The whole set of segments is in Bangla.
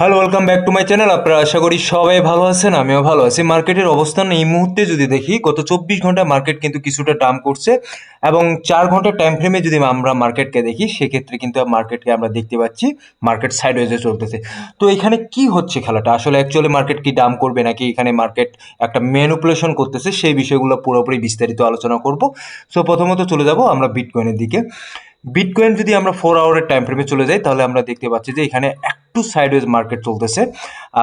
Hello welcome back to my channel আপনারা আশা করি সবাই ভালো আছেন, আমিও ভালো আছি। মার্কেটের অবস্থান এই মুহূর্তে যদি দেখি, গত চব্বিশ ঘণ্টা মার্কেট কিন্তু কিছুটা ডাম করছে এবং চার ঘণ্টা টাইম ফ্রেমে যদি আমরা মার্কেটকে দেখি, সেক্ষেত্রে কিন্তু মার্কেটকে আমরা দেখতে পাচ্ছি মার্কেট সাইডওয়েজে চলতেছে। তো এখানে কি হচ্ছে খেলাটা? আসলে অ্যাকচুয়ালি মার্কেট কি ডাম করবে নাকি এখানে মার্কেট একটা ম্যানুপুলেশন করতেছে, সেই বিষয়গুলো পুরোপুরি বিস্তারিত আলোচনা করব। সো প্রথমত চলে যাব আমরা বিটকয়েনের দিকে। বিটকয়েন যদি আমরা ফোর আওয়ারের টাইম ফ্রেমে চলে যাই, তাহলে আমরা দেখতে পাচ্ছি যে এখানে একটু সাইডওয়েজ মার্কেট চলতেছে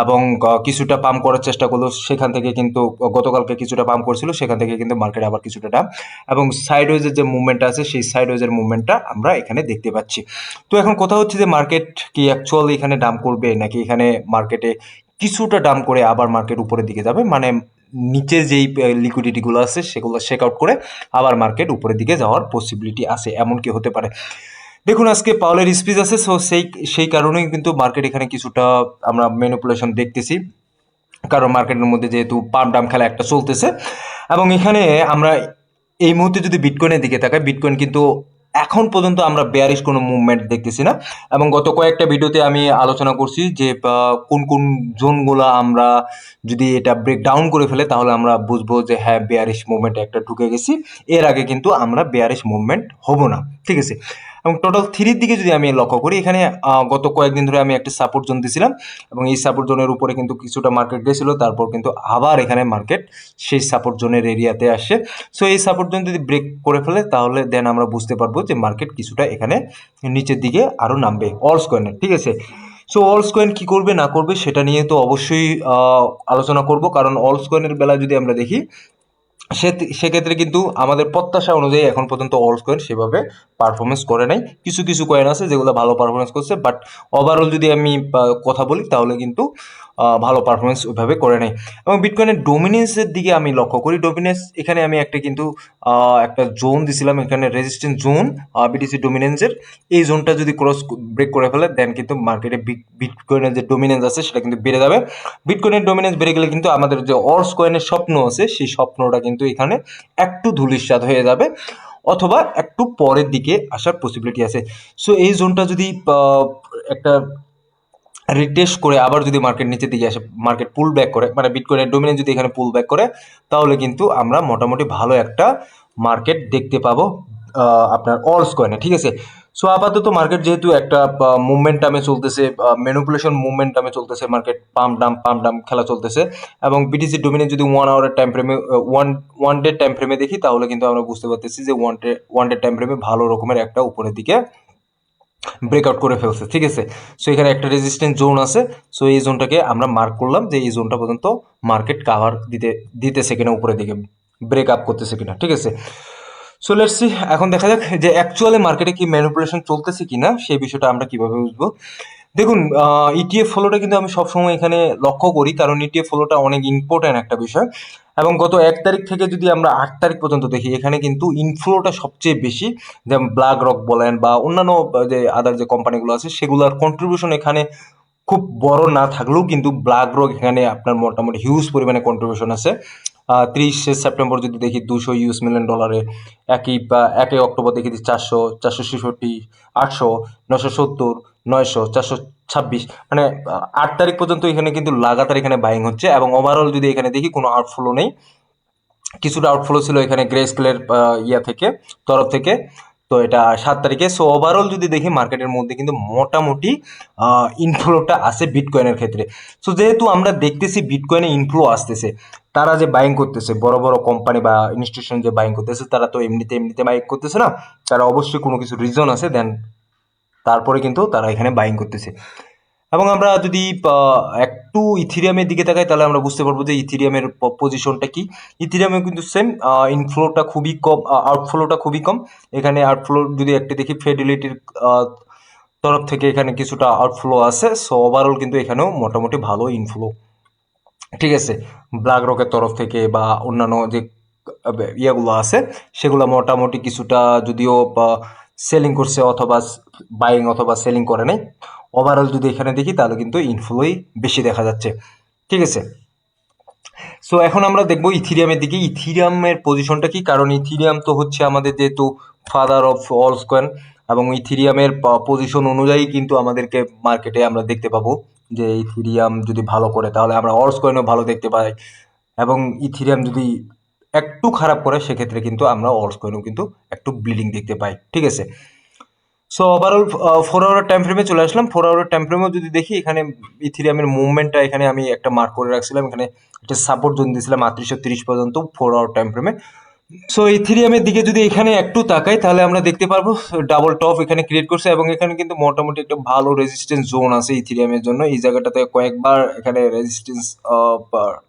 এবং কিছুটা পাম্প করার চেষ্টা করল। সেখান থেকে কিন্তু, গতকালকে কিছুটা পাম্প করছিল, সেখান থেকে কিন্তু মার্কেট আবার কিছুটা ডাম এবং সাইডওয়েজের যে মুভমেন্টটা আছে, সেই সাইডওয়েজের মুভমেন্টটা আমরা এখানে দেখতে পাচ্ছি। তো এখন কথা হচ্ছে যে মার্কেট কি অ্যাকচুয়ালি এখানে ডাম করবে নাকি এখানে মার্কেটে কিছুটা ডাম করে আবার মার্কেট উপরের দিকে যাবে? মানে নিচের যেই লিকুইডিটিগুলো আছে, সেগুলো চেক আউট করে আবার মার্কেট উপরের দিকে যাওয়ার পসিবিলিটি আছে। এমন কি হতে পারে? দেখুন, আজকে পাওলের স্পিচ আছে সো সেই সেই কারণেই কিন্তু মার্কেট এখানে কিছুটা আমরা ম্যানিপুলেশন দেখতেছি। কারণ মার্কেটের মধ্যে যেহেতু পাম ডাম খেলা একটা চলতেছে। এবং এখানে আমরা এই মুহূর্তে যদি বিটকয়েনের দিকে তাকাই বিটকয়েন কিন্তু এখন পর্যন্ত আমরা বেয়ারিশ কোনো মুভমেন্ট দেখতেছি না। এবং গত কয়েকটা ভিডিওতে আমি আলোচনা করছি যে কোন কোন জোনগুলো আমরা যদি এটা ব্রেক ডাউন করে ফেলে, তাহলে আমরা বুঝব যে হ্যাঁ বেয়ারিশ মুভমেন্ট একটা ঢুকে গেছি। এর আগে কিন্তু আমরা বেয়ারিশ মুভমেন্ট হব না। ঠিক আছে? এবং টোটাল থ্রির দিকে যদি আমি লক্ষ্য করি, এখানে গত কয়েকদিন ধরে আমি একটা সাপোর্ট জোন দিয়েছিলাম এবং এই সাপোর্ট জোনের উপরে কিন্তু কিছুটা মার্কেট গেছিল, তারপর কিন্তু আবার এখানে মার্কেট সেই সাপোর্ট জোনের এরিয়াতে আসে সো এই সাপোর্ট জোন যদি ব্রেক করে ফেলে, তাহলে দেন আমরা বুঝতে পারব যে মার্কেট কিছুটা এখানে নিচের দিকে আরও নামবে অলস কয়েনের ঠিক আছে? সো অলস কয়েন কী করবে, না করবে, সেটা নিয়ে তো অবশ্যই আলোচনা করব, কারণ অলস কয়েনের বেলা যদি আমরা দেখি সে সেক্ষেত্রে কিন্তু আমাদের প্রত্যাশা অনুযায়ী এখন পর্যন্ত অলস কয়েন সেভাবে পারফরমেন্স করে নাই। কিছু কিছু কয়েন আছে যেগুলো ভালো পারফরমেন্স করছে বাট ওভারঅল যদি আমি কথা বলি, তাহলে কিন্তু ভালো পারফরমেন্স ওইভাবে করে নাই। এবং বিটকয়েনের ডোমিনেন্সের দিকে আমি লক্ষ্য করি। ডোমিনেন্স এখানে আমি একটা কিন্তু একটা জোন দিছিলাম, এখানে রেজিস্ট্যান্ট জোন বিটিসি ডোমিনেন্সের এই জোনটা যদি ক্রস ব্রেক করে ফেলে দেন কিন্তু মার্কেটে বিটকয়েনের যে ডোমিনেন্স আছে, সেটা কিন্তু বেড়ে যাবে। বিটকয়েনের ডোমিনেন্স বেড়ে গেলে কিন্তু আমাদের যে অর্স কয়েনের স্বপ্ন আছে, সেই স্বপ্নটা কিন্তু এখানে একটু ধুলিস্বাদ হয়ে যাবে অথবা একটু পরের দিকে আসার পসিবিলিটি আছে। সো এই জোনটা যদি একটা রিটেস্ট করে আবার যদি মার্কেট নিচের দিকে আসে মার্কেট পুল ব্যাক করে মানে বিটকয়েনের ডোমিনেন্স যদি এখানে পুল ব্যাক করে, তাহলে কিন্তু আমরা মোটামুটি ভালো একটা মার্কেট দেখতে পাবো আপনার অলস কয়েনে ঠিক আছে? সো আপাতত মার্কেট যেহেতু একটা মুভমেন্ট মুভমেন্টামে চলতেছে ম্যানুপুলেশন মুভমেন্টামে চলতেছে market pump Dam pump Dam খেলা চলতেছে। এবং বিটিসি ডোমিনে যদি ওয়ান আওয়ারের টাইম ফ্রেমে ওয়ান ওয়ান ডে টাইম ফ্রেমে দেখি, তাহলে কিন্তু আমরা বুঝতে পারতেছি যে one day one day time ফ্রেমে ভালো রকমের একটা উপরের দিকে ব্রেকআউট করে ফেলছে, ঠিক আছে? সো এখানে একটা রেজিস্ট্যান্ট জোন আছে। সো এই জোনটাকে আমরা মার্ক করলাম যে এই জোনটা পর্যন্ত মার্কেট কাভার দিতে, দিতেছে কিনা উপরের দিকে ব্রেক আপ করতেছে কিনা, ঠিক আছে? সো লেটস এখন দেখা যাক যে অ্যাকচুয়ালি মার্কেটে কি ম্যানিপুলেশন চলতেছে কিনা, সেই বিষয়টা আমরা কীভাবে বুঝব। দেখুন ইটিএফ ফলোটা কিন্তু আমি সবসময় এখানে লক্ষ্য করি, কারণ ইটিএফ ফলোটা অনেক ইম্পর্ট্যান্ট একটা বিষয়। এবং গত এক তারিখ থেকে যদি আমরা আট তারিখ পর্যন্ত দেখি, এখানে কিন্তু ইনফ্লোটা সবচেয়ে বেশি। যেমন ব্ল্যাক রক বলেন বা অন্যান্য, যে আদার যে কোম্পানিগুলো আছে, সেগুলোর কন্ট্রিবিউশন এখানে খুব বড় না থাকলেও কিন্তু ব্ল্যাক রক এখানে আপনার মোটামুটি হিউজ পরিমাণে কন্ট্রিবিউশন আছে। তিরিশে সেপ্টেম্বর যদি দেখি দুশো ইউএস মিলিয়ন ডলারে একই একই অক্টোবর দেখি চারশো চারশো ছেষট্টি, আটশো নশো সত্তর, নয়শো, চারশো ছাব্বিশ। মানে আট তারিখ পর্যন্ত এখানে কিন্তু লাগাতার এখানে বাইং হচ্ছে এবং ওভারঅল যদি এখানে দেখি কোনো আউটফ্লো নেই। কিছুটা আউটফ্লো ছিল এখানে গ্রে স্কেলের ইয়া থেকে, তরফ থেকে। তো এটা সাত তারিখে। সো ওভারঅল যদি দেখি মার্কেটের মধ্যে কিন্তু মোটামুটি ইনফ্লোটা আসে বিটকয়েনের ক্ষেত্রে। সো যেহেতু আমরা দেখতেছি বিটকয়েনে ইনফ্লো আসতেছে, তারা যে বাইং করতেছে, বড় বড় কোম্পানি বা ইনস্টিটিউশন যে বাইং করতেছে, তারা তো এমনিতে এমনিতে বাইক করতেছে না। তারা অবশ্যই কোনো কিছু রিজন আছে দেন তারপরে কিন্তু তারা এখানে বাইং করতেছে। এবং আমরা যদি একটু ইথিরিয়ামের দিকে তাকাই, তাহলে আমরা বুঝতে পারব যে ইথিরিয়ামের পজিশনটা কি। ইথিরিয়ামে কিন্তু সেম ইনফ্লোটা খুবই কম আউটফ্লোটা খুবই কম। এখানে আউটফ্লো যদি একটা দেখি ফেডিলিটির তরফ থেকে এখানে কিছুটা আউটফ্লো আছে। সো ওভারঅল কিন্তু এখানেও মোটামুটি ভালো ইনফ্লো ঠিক আছে? ব্ল্যাক রকের তরফ থেকে বা অন্যান্য যে ইয়েগুলো আছে, সেগুলো মোটামুটি কিছুটা যদিও সেলিং করছে অথবা বাইং অথবা সেলিং করে নাই। ওভারঅল যদি এখানে দেখি, তাহলে কিন্তু ইনফ্লোই বেশি দেখা যাচ্ছে। ঠিক আছে? সো এখন আমরা দেখব ইথিরিয়ামের দিকে। ইথিরিয়ামের পজিশনটা কি? কারণ ইথিরিয়াম তো হচ্ছে আমাদের যেহেতু ফাদার অফ অল কয়েন এবং ইথিরিয়ামের পজিশন অনুযায়ী কিন্তু আমাদেরকে মার্কেটে আমরা দেখতে পাবো যে ইথিরিয়াম যদি ভালো করে, তাহলে আমরা অর্স কয়েনও ভালো দেখতে পাই। এবং ইথিরিয়াম যদি একটু খারাপ করে, সেক্ষেত্রে কিন্তু আমরা অর্স কয়েনও কিন্তু একটু ব্লিডিং দেখতে পাই। ঠিক আছে? So overall four hour time ফ্রেমে চলে আসলাম। ফোর আওয়ার টাইম ফ্রেমেও যদি দেখি, এখানে ইথিরিয়ামের মুভমেন্টটা এখানে আমি একটা মার্ক করে রাখছিলাম। এখানে একটা সাপোর্ট জোন দিয়েছিলাম আটত্রিশশো তিরিশ পর্যন্ত ফোর আওয়ার টাইম ফ্রেমে সো ইথিরিয়ামের দিকে যদি এখানে একটু তাকাই, তাহলে আমরা দেখতে পারব ডাবল টপ এখানে ক্রিয়েট করছে এবং এখানে কিন্তু মোটামুটি একটা ভালো রেজিস্ট্যান্স জোন আছে ইথিরিয়ামের জন্য। এই জায়গাটাতে কয়েকবার এখানে রেজিস্ট্যান্স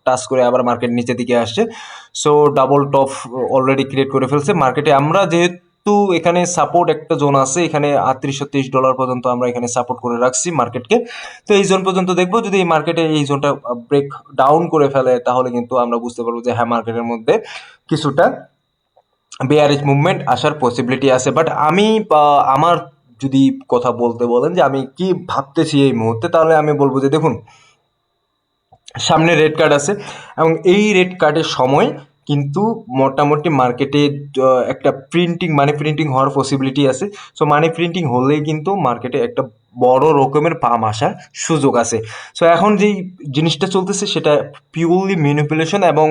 টাচ করে আবার মার্কেট নিচের দিকে আসছে। So double top already create করে ফেলছে। মার্কেটে আমরা যেহেতু এখানে সাপোর্ট একটা জোন আছে, এখানে আটত্রিশশো তেইশ ডলার পর্যন্ত আমরা এখানে সাপোর্ট করে রাখছি মার্কেটকে তো এই জোন পর্যন্ত দেখব, যদি এই মার্কেটে এই জোনটা ব্রেক ডাউন করে ফেলে, তাহলে কিন্তু আমরা বুঝতে পারব যে হ্যাঁ মার্কেটের মধ্যে কিছুটা বেয়ারিজ মুভমেন্ট আসার পসিবিলিটি আছে। বাট আমি আমার যদি কথা বলতে বলেন যে আমি কি ভাবতেছি এই মুহূর্তে, তাহলে আমি বলব যে দেখুন, সামনে রেড কার্ড আছে এবং এই রেড কার্ডের সময় কিন্তু মোটামুটি মার্কেটে একটা প্রিন্টিং মানি প্রিন্টিং হওয়ার পসিবিলিটি আছে। সো মানি প্রিন্টিং হলেই কিন্তু মার্কেটে একটা বড় রকমের পাম আসার সুযোগ আছে। সো এখন যেই জিনিসটা চলতেছে সেটা পিওরলি ম্যানিপুলেশন এবং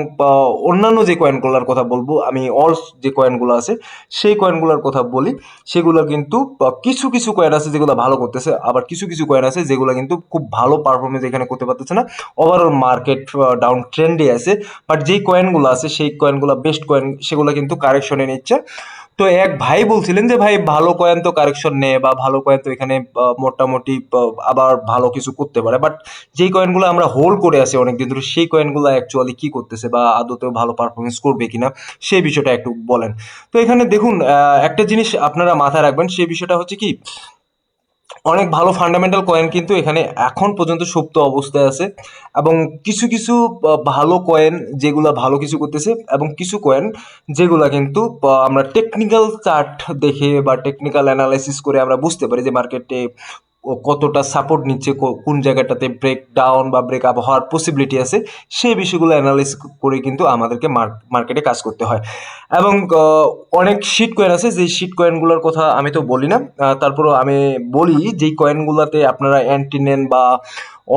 অন্যান্য যে কয়েনগুলোর কথা বলব, আমি অল যে কয়েনগুলো আছে, সেই কয়েনগুলোর কথা বলি, সেগুলো কিন্তু কিছু কিছু কয়েন আছে যেগুলো ভালো করতেছে, আবার কিছু কিছু কয়েন আছে যেগুলো কিন্তু খুব ভালো পারফরমেন্স এখানে করতে পারতেছে না। ওভারঅল মার্কেট ডাউন ট্রেন্ডে আছে বাট যেই কয়েনগুলো আছে, সেই কয়েনগুলো বেস্ট কয়েন সেগুলো কিন্তু কারেকশনে নিচ্ছে। তো এক ভাই বলছিলেন যে, ভাই, ভালো কয়েন তো কারেকশন নেয় বা ভালো কয়েন তো এখানে মোটামুটি আবার ভালো কিছু করতে পারে। বাট যেই কয়েনগুলো আমরা হোল্ড করে আছি অনেকদিন ধরে, সেই কয়েনগুলো অ্যাকচুয়ালি কি করতেছে বা আদতেও ভালো পারফরমেন্স করবে কিনা, সেই বিষয়টা একটু বলেন। তো এখানে দেখুন একটা জিনিস আপনারা মাথায় রাখবেন, সেই বিষয়টা হচ্ছে কি অনেক ভালো ফান্ডামেন্টাল কয়েন কিন্তু এখানে এখন পর্যন্ত সুপ্ত অবস্থায় আছে এবং কিছু কিছু ভালো কয়েন যেগুলো ভালো কিছু করতেছে এবং কিছু কয়েন যেগুলো কিন্তু আমরা টেকনিক্যাল চার্ট দেখে বা টেকনিক্যাল অ্যানালাইসিস করে আমরা বুঝতে পারি যে মার্কেটে কতটা সাপোর্ট নিচ্ছে কোন জায়গাটাতে ব্রেক ডাউন বা ব্রেক আপ হওয়ার পসিবিলিটি আছে, সেই বিষয়গুলো অ্যানালাইস করে কিন্তু আমাদেরকে মার্কেটে কাজ করতে হয়। এবং অনেক শিট কয়েন আছে, যেই শিট কয়েনগুলোর কথা আমি তো বলি না। তারপরেও আমি বলি, যেই কয়েনগুলোতে আপনারা অ্যান্টি নেন বা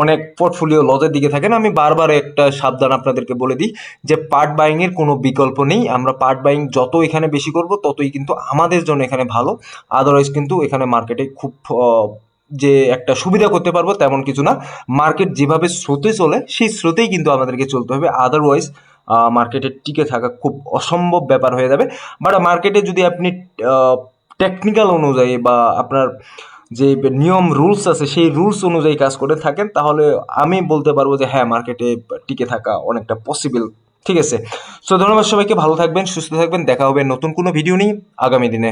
অনেক পোর্টফোলিও লজের দিকে থাকেন, আমি বারবার একটা সাবধান আপনাদেরকে বলে দিই যে পার্ট বাইংয়ের কোনো বিকল্প নেই। আমরা পার্ট বাইং যত এখানে বেশি করব, ততই কিন্তু আমাদের জন্য এখানে ভালো। আদারওয়াইজ কিন্তু এখানে মার্কেটে খুব যে একটা সুবিধা করতে পারব তেমন কিছু না। মার্কেট যেভাবে স্রোতে চলে, সেই স্রোতেই কিন্তু আমাদেরকে চলতে হবে। আদারওয়াইজ মার্কেটে টিকে থাকা খুব অসম্ভব ব্যাপার হয়ে যাবে। বাট মার্কেটে যদি আপনি টেকনিক্যাল অনুযায়ী বা আপনার যে নিয়ম রুলস আছে, সেই রুলস অনুযায়ী কাজ করে থাকেন, তাহলে আমি বলতে পারব যে হ্যাঁ মার্কেটে টিকে থাকা অনেকটা পসিবল ঠিক আছে? সো ধন্যবাদ সবাইকে। ভালো থাকবেন, সুস্থ থাকবেন। দেখা হবে নতুন কোনো ভিডিও নিয়ে আগামী দিনে।